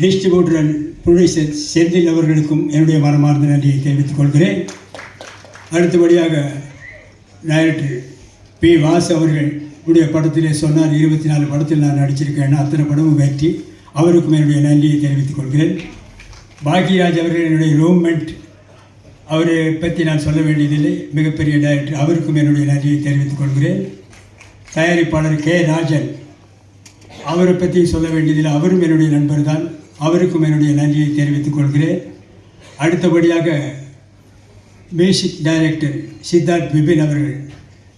distributor and producer Senthil அவர்களுக்கும் என்னுடைய மனமார்ந்த நன்றியை தெரிவித்துக் கொள்கிறேன். அடுத்தபடியாக டைரக்டர் பி. வாஸ் அவர்கள் உடைய படத்திலே சொன்னார் இருபத்தி நாலு படத்தில் நான் நடிச்சிருக்கேன் அத்தனை படமும் வெற்றி. அவருக்கும் என்னுடைய நன்றியை தெரிவித்துக் கொள்கிறேன். பாக்யராஜ் அவர்கள் என்னுடைய ரூம்மேட் அவரை பற்றி நான் சொல்ல வேண்டியதில்லை. மிகப்பெரிய டைரக்டர் அவருக்கும் என்னுடைய நன்றியை தெரிவித்துக் கொள்கிறேன். தயாரிப்பாளர் கே. ராஜன். அவரை பற்றி சொல்ல வேண்டியதில்லை. அவரும் என்னுடைய நண்பர் தான் அவருக்கும் என்னுடைய நன்றியை தெரிவித்துக் கொள்கிறேன். அடுத்தபடியாக மியூசிக் டைரக்டர் சித்தார்த் பிபின் அவர்கள்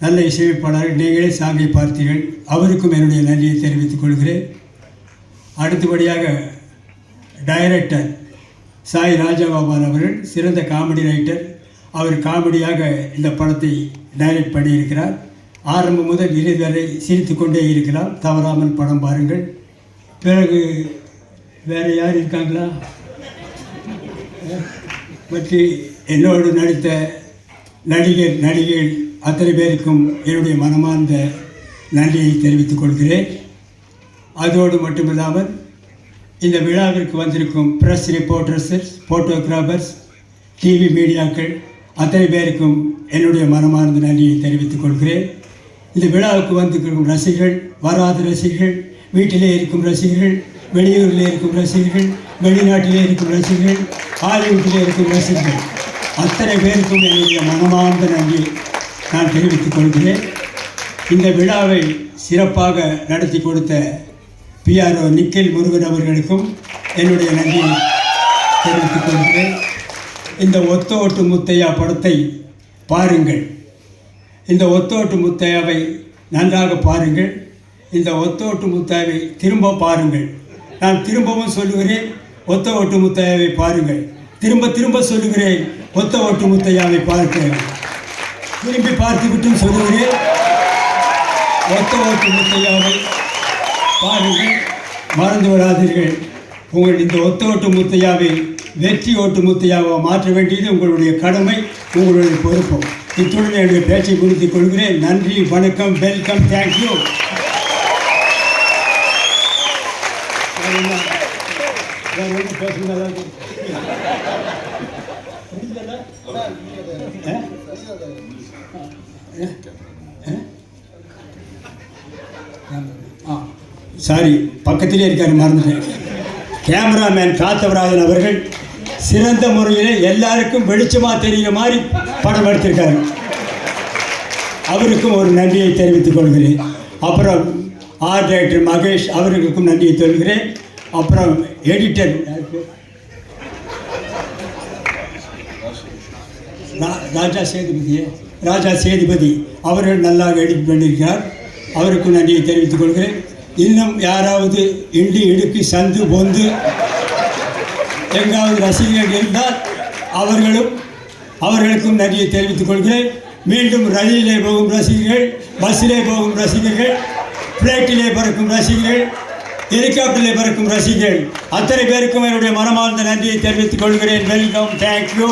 நல்ல இசையமைப்பாளர் நீங்களே சாங்கை பார்த்தீர்கள். அவருக்கும் என்னுடைய நன்றியை தெரிவித்துக் கொள்கிறேன். அடுத்தபடியாக டைரக்டர் சாய் ராஜகோபால் அவர்கள் சிறந்த காமெடி ரைட்டர் அவர் காமெடியாக இந்த படத்தை டைரக்ட் பண்ணியிருக்கிறார். ஆரம்பம் முதல் இறுதி வரை சிரித்து கொண்டே இருக்கிறார் தவறாமல் படம் பாருங்கள். பிறகு வேறு யார் இருக்காங்களா? பற்றி என்னோடு நடித்த நடிகர் நடிகைகள் அத்தனை பேருக்கும் என்னுடைய மனமார்ந்த நன்றியை தெரிவித்துக் கொள்கிறேன். அதோடு மட்டுமில்லாமல் இந்த விழாவிற்கு வந்திருக்கும் ப்ரெஸ் ரிப்போர்ட்டர்ஸ் ஃபோட்டோகிராஃபர்ஸ் டிவி மீடியாக்கள் அத்தனை பேருக்கும் என்னுடைய மனமார்ந்த நன்றியை தெரிவித்துக் கொள்கிறேன். இந்த விழாவுக்கு வந்திருக்கும் ரசிகர்கள் வராத ரசிகர்கள் வீட்டிலே இருக்கும் ரசிகர்கள் வெளியூரில் இருக்கும் ரசிகர்கள் வெளிநாட்டிலே இருக்கும் ரசிகர்கள் ஹாலிவுட்டிலே இருக்கும் ரசிகர்கள். அத்தனை பேருக்கும் என்னுடைய மனமார்ந்த நன்றி நான் தெரிவித்துக் கொள்கிறேன். இந்த விழாவை சிறப்பாக நடத்தி கொடுத்த பிஆர்ஓ நிக்கில் முருகன் அவர்களுக்கும் என்னுடைய நன்றியை தெரிவித்துக் கொள்கிறேன். இந்த ஒத்தோட்டு முத்தையா படத்தை பாருங்கள். இந்த ஒத்தோட்டு முத்தையாவை நன்றாக பாருங்கள். இந்த ஒத்தோட்டு முத்தையாவை திரும்ப பாருங்கள். நான் திரும்பவும் சொல்லுகிறேன் ஒத்த ஒட்டுமுத்தையாவை பாருங்கள். திரும்ப திரும்ப சொல்லுகிறேன் ஒத்த ஓட்டு முத்தையாவை பார்க்கிறேன். திரும்பி பார்த்துவிட்டும் சொல்லுகிறேன் ஒத்த ஓட்டு முத்தையாவை பாருங்கள் மறந்து விடாதீர்கள். உங்கள் இந்த ஒத்த ஓட்டு முத்தையாவை வெற்றி ஓட்டு முத்தையாவை மாற்ற வேண்டியது உங்களுடைய கடமை உங்களுடைய பொறுப்பு. இத்துடன் என்னுடைய பேச்சை குறித்துக் கொள்கிறேன். நன்றி வணக்கம் வெல்கம் தேங்க்யூ சாரி பக்கத்திலே இருக்காரு மறந்துட்டேன். கேமராமேன் காத்தவராஜன் அவர்கள் சிறந்த முறையில் எல்லாருக்கும் வெளிச்சமாக தெரிகிற மாதிரி படம் எடுத்திருக்காரு. அவருக்கும் ஒரு நன்றியை தெரிவித்துக் கொள்கிறேன். அப்புறம் ஆர் டைரக்டர் மகேஷ் அவர்களுக்கும் நன்றியை சொல்கிறேன். அப்புறம் எடிட்டர் ராஜா சேதுபதியே ராஜா சேதுபதி அவர்கள் நல்லா எடிட் பண்ணியிருக்கிறார் அவருக்கும் நன்றியை தெரிவித்துக் கொள்கிறேன். இன்னும் யாராவது இண்டி இடுக்கி சந்து பொந்து எங்காவது ரசிகர்கள் இருந்தால் அவர்களும் அவர்களுக்கும் நன்றியை தெரிவித்துக் கொள்கிறேன். மீண்டும் ரயிலிலே போகும் ரசிகர்கள் பஸ்ஸிலே போகும் ரசிகர்கள் பிளேட்டிலே பறக்கும் ரசிகர்கள் ஹெலிகாப்டரில் பறக்கும் ரசிகர்கள். அத்தனை பேருக்கும் என்னுடைய மனமார்ந்த நன்றியை தெரிவித்துக் கொள்கிறேன். Welcome thank you